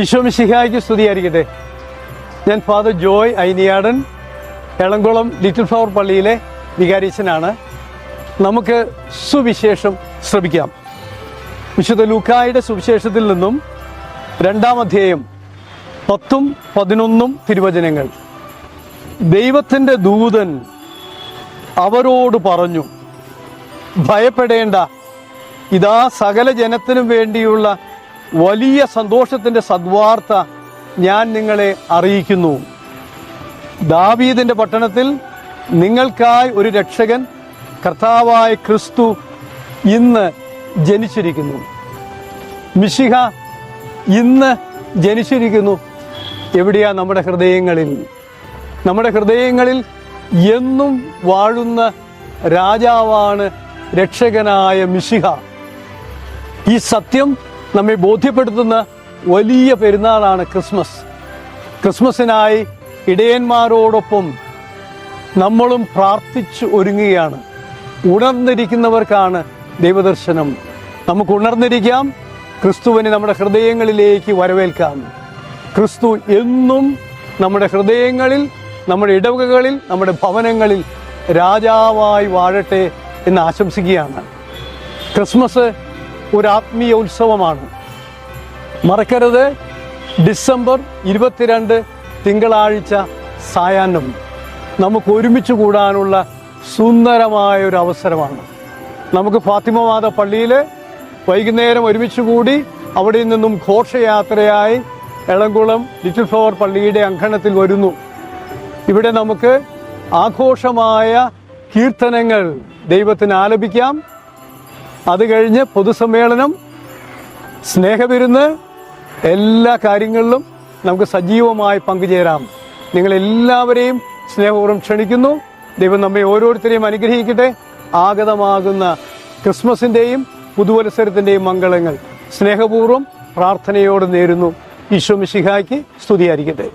ഈശോമിശിഹായ്ക്ക് സ്തുതിയായിരിക്കട്ടെ. ഞാൻ father Joy Ainiyadan Elamkulam little flower പള്ളിയിലെ വികാരീച്ചനാണ് നമുക്ക് സുവിശേഷം ശ്രമിക്കാം. വിശുദ്ധ ലൂക്കായുടെ സുവിശേഷത്തിൽ നിന്നും രണ്ടാം അധ്യായം പത്തും പതിനൊന്നും തിരുവചനങ്ങൾ. ദൈവത്തിന്റെ ദൂതൻ അവരോട് പറഞ്ഞു ഭയപ്പെടേണ്ട. ഇതാ സകല ജനത്തിനും വേണ്ടിയുള്ള വലിയ സന്തോഷത്തിന്റെ സദ്വാർത്ത ഞാൻ നിങ്ങളെ അറിയിക്കുന്നു. ദാവീദിന്റെ പട്ടണത്തിൽ നിങ്ങൾക്കായി ഒരു രക്ഷകൻ കർത്താവായ ക്രിസ്തു ഇന്ന് ജനിച്ചിരിക്കുന്നു. മിശിഹ ഇന്ന് ജനിച്ചിരിക്കുന്നു. എവിടെയാ നമ്മുടെ ഹൃദയങ്ങളിൽ? നമ്മുടെ ഹൃദയങ്ങളിൽ എന്നും വാഴുന്ന രാജാവാണ് രക്ഷകനായ മിശിഹ. ഈ സത്യം നമ്മെ ബോധ്യപ്പെടുത്തുന്ന വലിയ പെരുന്നാളാണ് ക്രിസ്മസ്. ക്രിസ്മസിനായി ഇടയന്മാരോടൊപ്പം നമ്മളും പ്രാർത്ഥിച്ച് ഒരുങ്ങുകയാണ്. ഉണർന്നിരിക്കുന്നവർക്കാണ് ദൈവദർശനം. നമുക്ക് ഉണർന്നിരിക്കാം. ക്രിസ്തുവിനെ നമ്മുടെ ഹൃദയങ്ങളിലേക്ക് വരവേൽക്കാം. ക്രിസ്തു എന്നും നമ്മുടെ ഹൃദയങ്ങളിൽ നമ്മുടെ ഇടവകകളിൽ നമ്മുടെ ഭവനങ്ങളിൽ രാജാവായി വാഴട്ടെ എന്ന് ആശംസിക്കുകയാണ്. ക്രിസ്മസ് ഒരു ആത്മീയ ഉത്സവമാണ്. മറക്കരുത്. ഡിസംബർ ഇരുപത്തിരണ്ട് തിങ്കളാഴ്ച സായാഹ്നം. നമുക്ക് ഒരുമിച്ച് കൂടാനുള്ള സുന്ദരമായ ഒരു അവസരമാണ്. നമുക്ക് ഫാത്തിമവാദ പള്ളിയിൽ വൈകുന്നേരം ഒരുമിച്ച് കൂടി അവിടെ നിന്നും ഘോഷയാത്രയായി എളംകുളം ലിറ്റിൽ ഫ്ലവർ പള്ളിയുടെ അങ്കണത്തിൽ വരുന്നു. ഇവിടെ നമുക്ക് ആഘോഷമായ കീർത്തനങ്ങൾ ദൈവത്തിന് ആലപിക്കാം. അത് കഴിഞ്ഞ് പൊതുസമ്മേളനം സ്നേഹവിരുന്ന് എല്ലാ കാര്യങ്ങളിലും നമുക്ക് സജീവമായി പങ്കുചേരാം. നിങ്ങളെല്ലാവരെയും സ്നേഹപൂർവം ക്ഷണിക്കുന്നു. ദൈവം നമ്മെ ഓരോരുത്തരെയും അനുഗ്രഹിക്കട്ടെ. ആഗതമാകുന്ന ക്രിസ്മസിന്റെയും പുതുവത്സരത്തിന്റെയും മംഗളങ്ങൾ സ്നേഹപൂർവം പ്രാർത്ഥനയോട് നേരുന്നു. ഈശോ മിശിഹായ്ക്ക് സ്തുതിയായിരിക്കട്ടെ.